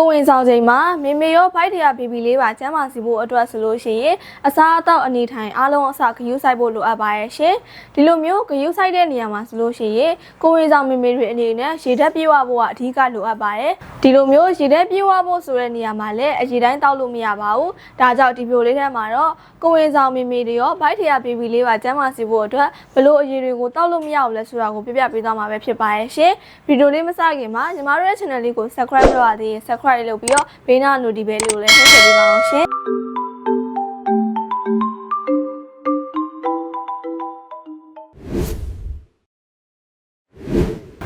ကိုဝင်ဆောင်ချိန်မှာမေမေရောဖိုက်ထရာဘီဘီလေးပါကျမ်းမာစီဖို့အတွက်ဆိုလို့ရှိရင်အစားအသောက်အနေထိုင်အားလုံးအစဂရုစိုက်ဖို့လိုအပ်ပါရဲ့ရှင်ဒီလိုမျိုးဂရုစိုက်တဲ့နေရာမှာဆိုလို့ရှိရင်ကိုဝင်ဆောင်မေမေတွေအနေနဲ့ရေဓာတ်ပြေဝဖို့ကအဓိကလိုအပ်ပါရဲ့ဒီလိုမျိုးရေဓာတ်ပြေဝဖို့ဆိုတဲ့နေရာမှာလည်းအရေတိုင်းတောက်လို့မရပါဘူးဒါကြောင့်ဒီပြိုလေးထဲမှာတော့ကိုဝင်ဆောင်မေမေတွေရောဖိုက်ထရာဘီဘီလေးပါကျမ်းမာစီဖို့အတွက်ဘလို့အရေတွေကိုတောက်လို့မရဘူးလဲဆိုတာကိုပြပြပေးသွားမှာပဲဖြစ်ပါရဲ့ရှင်ဗီဒီယိုလေးမစခင်မှာညီမတို့ရဲ့ channel လေးကို subscribe လုပ်ရသေးရင် subscribe လုပ်ပြီးတော့ဘေးနား notification လေးကိုလည်းနှိပ်စက်ပေးပါအောင်ရှင်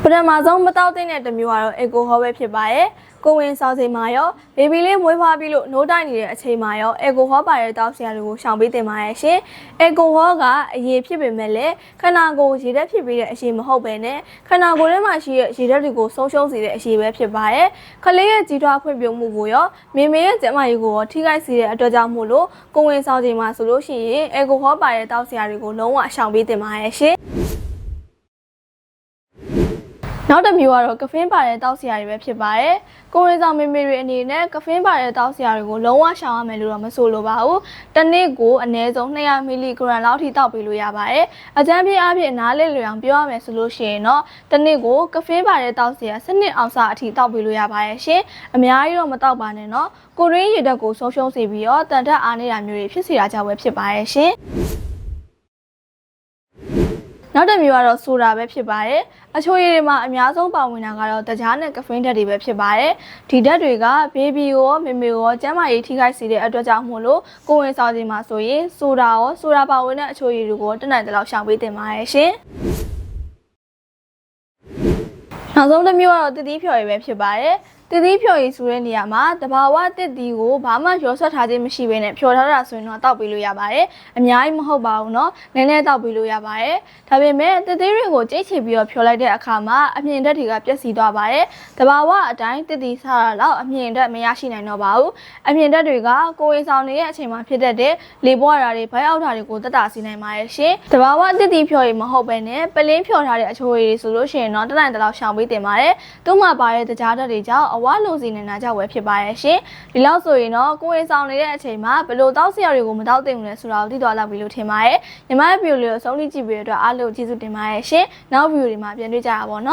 ပထမဆုံးမတောက်တဲ့တစ်မျိုးကတော့ eco hall ပဲဖြစ်ပါရဲ့ကိုဝင်ဆောင်ချိန်မှာရောဘေဘီလေးမွေးဖွားပြီးလို့နိုးတိုက်နေတဲ့အချိန်မှာရော eco hall ပါတဲ့တောက်ဆရာတွေကိုရှောင်ပေးတင်ပါရဲ့ရှင် eco hall ကအရေးဖြစ်ပေမဲ့လည်းခန္ဓာကိုယ်ရေဓာတ်ဖြစ်ပြီးတဲ့အရေးမဟုတ်ပဲနဲ့ခန္ဓာကိုယ်ထဲမှာရှိတဲ့ရေဓာတ်တွေကိုဆုံးရှုံးစေတဲ့အရေးပဲဖြစ်ပါရဲ့ခလေးရဲ့ကြီးထွားဖွံ့ဖြိုးမှုကိုရောမေမေရဲ့ကျန်းမာရေးကိုရောထိခိုက်စေတဲ့အတွက်ကြောင့်မို့လို့ကိုဝင်ဆောင်ချိန်မှာဆိုလို့ရှိရင် eco hall ပါတဲ့တောက်ဆရာတွေကိုလုံးဝရှောင်ပေးတင်ပါရဲ့ရှင် နောက်တစ်မျိုးကတော့ကဖင်းပါတဲ့တောက်ဆရာတွေပဲဖြစ်ပါတယ်။ကိုရင်ဆောင်မေမေတွေအနေနဲ့ကဖင်းပါတဲ့တောက်ဆရာတွေကိုလုံးဝရှောင်ရမယ်လို့တော့မဆိုလိုပါဘူး။တစ်နေ့ကိုအနည်းဆုံး200မီလီဂရမ်လောက်ထိတောက်ပေးလို့ရပါတယ်။အကြမ်းဖျင်းအဖြစ်နားလည်လွယ်အောင်ပြောရမယ်ဆိုလို့ရှိရင်တော့တစ်နေ့ကိုကဖင်းပါတဲ့တောက်ဆရာ7အောင်စာအထိတောက်ပေးလို့ရပါတယ်ရှင်။အများကြီးတော့မတောက်ပါနဲ့နော်။ကိုရင်းရည်ဓာတ်ကိုဆုံးရှုံးစေပြီးတော့တန်တက်အားနေတာမျိုးတွေဖြစ်စေတာကြောင့်ပဲဖြစ်ပါရဲ့ရှင်။ နောက်တစ်မျိုးကတော့ဆိုတာပဲဖြစ်ပါတယ်အချိုရည်တွေမှာအများဆုံးပါဝင်တာကတော့တကြားနဲ့ကဖိန်းဓာတ်တွေပဲဖြစ်ပါတယ်ဒီဓာတ်တွေကဘေဘီကိုရောမေမေကိုရောကျန်းမာရေးထိခိုက်စေတဲ့အတွက်ကြောင့်မို့လို့ကိုယ်ဝင်ဆောင်ခြင်းမှာဆိုရင်ဆိုတာရောဆိုတာပါဝင်တဲ့အချိုရည်တွေကိုတက်နိုင်တဲ့လောက်ရှောင်ပေးတင်ပါရဲ့ရှင်နောက်ဆုံးတစ်မျိုးကတော့တတိဖြော်ရည်ပဲဖြစ်ပါတယ်တတိဖြော်ရည်ဆိုတဲ့နေရာမှာတဘာဝတစ်တီကိုဘာမှရောဆွတ်ထားခြင်းမရှိဘဲနဲ့ဖြော်ထားတာဆိုရင်တော့တောက်ပေးလို့ရပါတယ်။အများကြီးမဟုတ်ပါဘူးเนาะ။နည်းနည်းတောက်ပေးလို့ရပါတယ်။ဒါပေမဲ့တတိတွေကိုကြိတ်ချပြီးတော့ဖြော်လိုက်တဲ့အခါမှာအမြင့်ဓာတ်တွေကပျက်စီးသွားပါတယ်။တဘာဝအတိုင်းတစ်တီစားတာတော့အမြင့်ဓာတ်မရရှိနိုင်တော့ပါဘူး။အမြင့်ဓာတ်တွေကကိုယ်ရင်ဆောင်နေတဲ့အချိန်မှာဖြစ်တတ်တဲ့လေပွားတာတွေဘိုက်အောက်တာတွေကိုတက်တာစီနိုင်ပါတယ်ရှင်။တဘာဝတစ်တီဖြော်ရည်မဟုတ်ဘဲနဲ့ပလင်းဖြော်ထားတဲ့အချိုရည်ဆိုလို့ရှိရင်တော့တက်နိုင်တဲ့လောက်ရှောင်ပေးတင်ပါတယ်။သူ့မှာပါတဲ့တကြားဓာတ်တွေကြောင့် အဝလိုစီနေတာကြောင့်ပဲဖြစ်ပါရဲ့ရှင်ဒီလောက်ဆိုရင်တော့ကိုယ်ရင်ဆောင်နေတဲ့အချိန်မှာဘယ်လိုတောက်စရာတွေကိုမတောက်သင့်ဘူးလဲဆိုတာကိုသိသွားလောက်ပြီလို့ထင်ပါရဲ့ညီမရဲ့ဗီဒီယိုလေးကိုဆုံးဖြတ်ကြည့်ပြီးတဲ့အတွက်အားလုံးကျေးဇူးတင်ပါရဲ့ရှင်နောက်ဗီဒီယိုတွေမှာပြန်တွေ့ကြတာပေါ့နော်